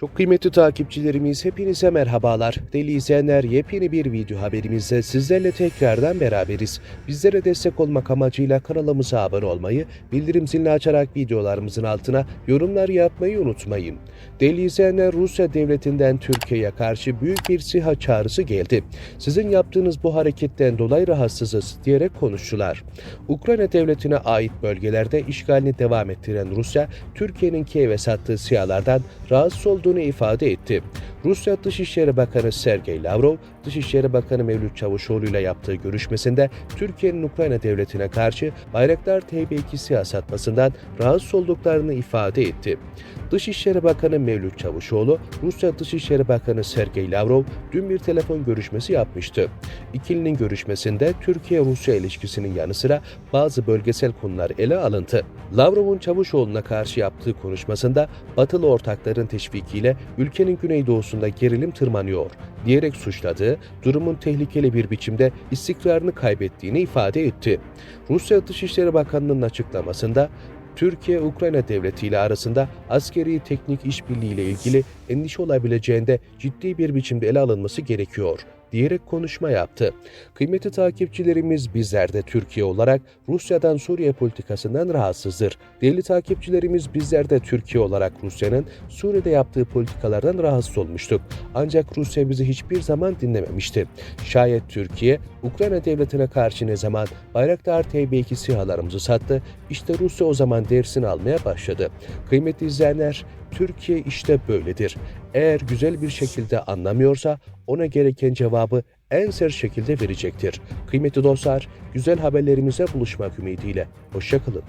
Çok kıymetli takipçilerimiz hepinize merhabalar. Deli izleyenler yepyeni bir video haberimizde sizlerle tekrardan beraberiz. Bizlere destek olmak amacıyla kanalımıza abone olmayı, bildirim zilini açarak videolarımızın altına yorumlar yapmayı unutmayın. Deli izleyenler Rusya devletinden Türkiye'ye karşı büyük bir siha çağrısı geldi. Sizin yaptığınız bu hareketten dolayı rahatsızız diyerek konuştular. Ukrayna devletine ait bölgelerde işgalini devam ettiren Rusya, Türkiye'nin Kiev'e sattığı sihalardan rahatsız olduğunu ifade etti. Rusya Dışişleri Bakanı Sergey Lavrov, Dışişleri Bakanı Mevlüt Çavuşoğlu ile yaptığı görüşmesinde Türkiye'nin Ukrayna devletine karşı Bayraktar TB2 silah satmasından rahatsız olduklarını ifade etti. Dışişleri Bakanı Mevlüt Çavuşoğlu, Rusya Dışişleri Bakanı Sergey Lavrov dün bir telefon görüşmesi yapmıştı. İkilinin görüşmesinde Türkiye-Rusya ilişkisinin yanı sıra bazı bölgesel konular ele alındı. Lavrov'un Çavuşoğlu'na karşı yaptığı konuşmasında batılı ortakların teşvikiyle ülkenin güneydoğusunda gerilim tırmanıyor diyerek suçladığı, durumun tehlikeli bir biçimde istikrarını kaybettiğini ifade etti. Rusya Dışişleri Bakanlığı'nın açıklamasında Türkiye-Ukrayna devleti ile arasında askeri teknik işbirliği ile ilgili endişe olabileceğinde ciddi bir biçimde ele alınması gerekiyor diyerek konuşma yaptı. Kıymetli takipçilerimiz bizler de Türkiye olarak Rusya'dan Suriye politikasından rahatsızdır. Değerli takipçilerimiz bizler de Türkiye olarak Rusya'nın Suriye'de yaptığı politikalardan rahatsız olmuştuk. Ancak Rusya bizi hiçbir zaman dinlememişti. Şayet Türkiye, Ukrayna devletine karşı ne zaman Bayraktar TB2 sihalarımızı sattı, işte Rusya o zaman dersini almaya başladı. Kıymetli izleyenler, Türkiye işte böyledir. Eğer güzel bir şekilde anlamıyorsa ona gereken cevabı en sert şekilde verecektir. Kıymetli dostlar, güzel haberlerimize buluşmak ümidiyle. Hoşçakalın.